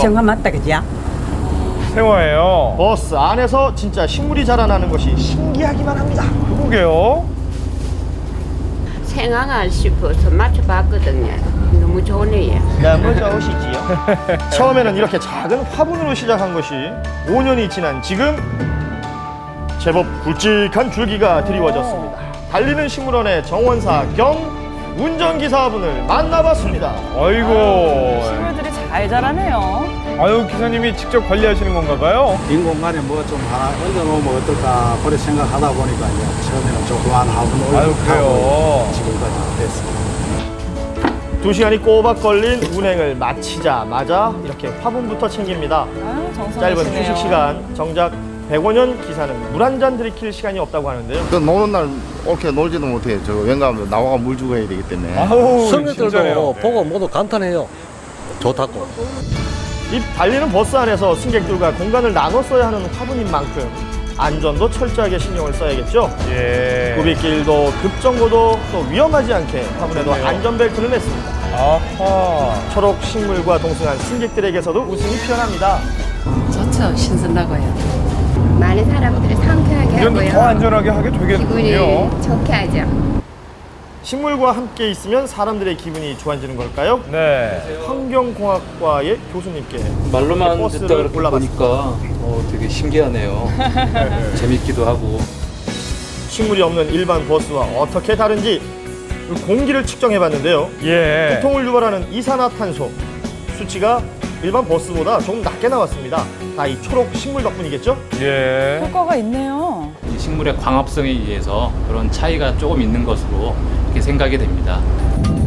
생화 맞다 그죠? 생화예요. 버스 안에서 진짜 식물이 자라나는 것이 신기하기만 합니다. 그러게요. 생황을 싶어서 맞춰봤거든요. 너무 좋네요. 너무 좋으시지요. 처음에는 이렇게 작은 화분으로 시작한 것이 5년이 지난 지금 제법 굵직한 줄기가 드리워졌습니다. 달리는 식물원의 정원사 겸 운전기사분을 만나봤습니다. 아이고. 잘 자라네요. 아유, 기사님이 직접 관리하시는 건가 봐요. 빈 공간에 뭐 좀 하나 얹어놓으면 어떨까 그래 생각하다 보니까 이제 처음에는 조그만 화분 아유, 그래요. 지금까지 됐습니다. 두 시간이 꼬박 걸린 운행을 마치자마자 이렇게 화분부터 챙깁니다. 아유, 정성이시네요. 짧은 휴식 시간 정작 105년 기사는 물 한 잔 들이킬 시간이 없다고 하는데요. 그 노는 날 옳게 놀지도 못해. 저 왠가하면 나와가 물 주고 해야 되기 때문에. 아우, 진짜네요. 보고 모두 감탄해요. 좋다고. 이 달리는 버스 안에서 승객들과 공간을 나눠 써야 하는 화분인 만큼 안전도 철저하게 신경을 써야겠죠. 예. 구비길도 급정거도 또 위험하지 않게 화분에도. 안전벨트를 냈습니다. 아하. 초록 식물과 동승한 승객들에게서도 웃음이 피어납니다. 좋죠. 신선하고요. 많은 사람들이 상쾌하게 이런 더 하고요. 안전하게 하게 기분이 되겠군요. 좋게 하죠. 식물과 함께 있으면 사람들의 기분이 좋아지는 걸까요? 네. 환경공학과의 교수님께 말로만 버스를 듣다 그렇게 골라봤습니다. 보니까 어, 되게 신기하네요. 재밌기도 하고. 식물이 없는 일반 버스와 어떻게 다른지 공기를 측정해 봤는데요. 예. 고통을 유발하는 이산화탄소 수치가 일반 버스보다 조금 낮게 나왔습니다. 다 이 초록 식물 덕분이겠죠? 예. 효과가 있네요. 이 식물의 광합성에 의해서 그런 차이가 조금 있는 것으로 이렇게 생각이 됩니다.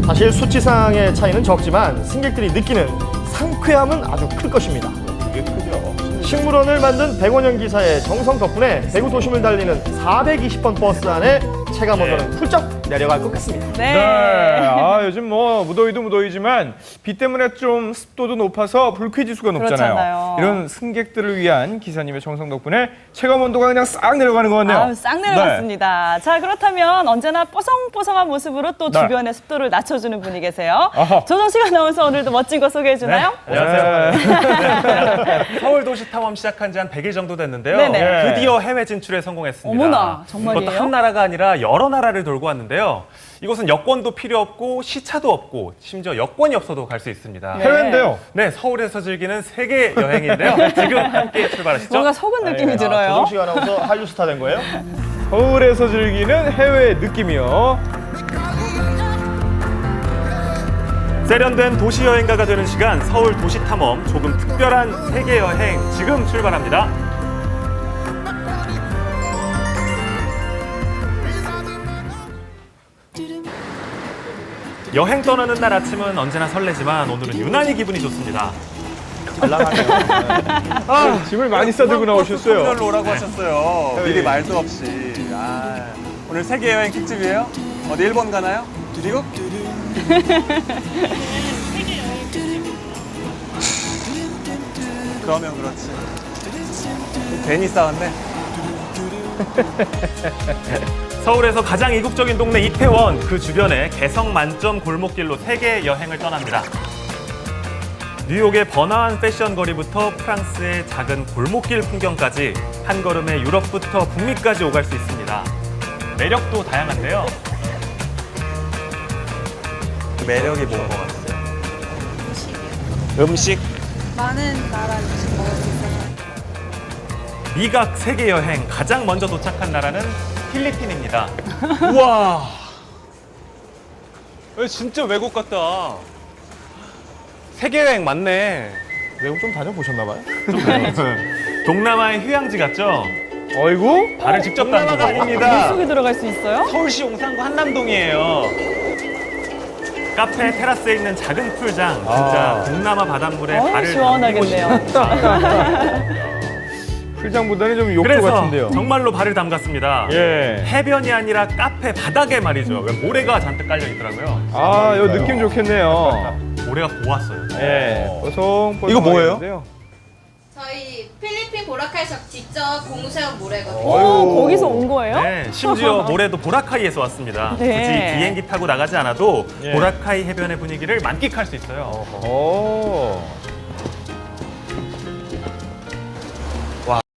사실 수치상의 차이는 적지만 승객들이 느끼는 상쾌함은 아주 클 것입니다. 이게 크죠. 식물원을 만든 105년 기사의 정성 덕분에 대구 도심을 달리는 420번 버스 안에 체감 온도는 훌쩍 내려갈 것 같습니다. 네. 네. 아, 요즘 뭐 무더위도 무더위지만 비 때문에 좀 습도도 높아서 불쾌 지수가 높잖아요. 그렇잖아요. 이런 승객들을 위한 기사님의 정성 덕분에 체감 온도가 그냥 싹 내려가는 것 같네요. 아유, 싹 내려갔습니다. 자, 그렇다면 언제나 뽀송뽀송한 모습으로 또 네. 주변의 습도를 낮춰주는 분이 계세요. 아하. 조정식 아나운서 오늘도 멋진 거 소개해 주나요? 네. 안녕하세요. 서울 도시 탐험 시작한 지 한 100일 정도 됐는데요. 네네. 네. 드디어 해외 진출에 성공했습니다. 어머나, 정말이에요? 그것도 한 나라가 아니라 여러 나라를 돌고 왔는데요. 이곳은 여권도 필요 없고 시차도 없고 심지어 여권이 없어도 갈 수 있습니다. 네. 해외인데요. 네, 서울에서 즐기는 세계 여행인데요. 지금 함께 출발하시죠. 뭔가 속은 느낌이 네. 들어요. 조정식 아나운서 한류 스타 된 거예요? 서울에서 즐기는 해외 느낌이요. 세련된 도시 여행가가 되는 시간 서울 도시 탐험 조금 특별한 세계 여행 지금 출발합니다. 여행 떠나는 날 아침은 언제나 설레지만 오늘은 유난히 기분이 좋습니다. 잘 나가네요. 아, 짐을 많이 싸들고 나오셨어요. 터미널로 오라고 하셨어요. 미리 말도 없이. 아, 오늘 세계 여행 특집이에요? 어디 일본 가나요? 미국? 그러면 그렇지. 괜히 싸웠네. 서울에서 가장 이국적인 동네 이태원 그 주변에 개성 만점 골목길로 세계 여행을 떠납니다. 뉴욕의 번화한 패션 거리부터 프랑스의 작은 골목길 풍경까지 한 걸음에 유럽부터 북미까지 오갈 수 있습니다. 매력도 다양한데요. 그 매력이 뭔 것 같아요? 음식. 많은 나라 음식 먹을 수 있어서 미각 세계 여행 가장 먼저 도착한 나라는 필리핀입니다. 우와. 진짜 외국 같다. 세계 여행 맞네. 외국 좀 다녀보셨나 봐요? 동남아의 휴양지 같죠? 어이구. 발을 직접 담그고 아닙니다. 속에 들어갈 수 있어요? 서울시 용산구 한남동이에요. 카페 테라스에 있는 작은 풀장, 진짜 아. 동남아 바닷물에 어우, 발을 시원하겠네요. 싶은 풀장보다는 좀 욕조 그래서 같은데요. 정말로 발을 담갔습니다. 예. 해변이 아니라 카페 바닥에 말이죠. 왜 모래가 잔뜩 깔려 있더라고요. 아, 요 느낌 좋겠네요. 모래가 고왔어요. 예. 뽀송뽀송. 이거 뭐예요? 저희 필리핀 보라카이에서 직접 공세운 모래거든요. 오, 거기서 온 거예요? 네, 심지어 모래도 보라카이에서 왔습니다. 네. 굳이 비행기 타고 나가지 않아도 예. 보라카이 해변의 분위기를 만끽할 수 있어요. 오.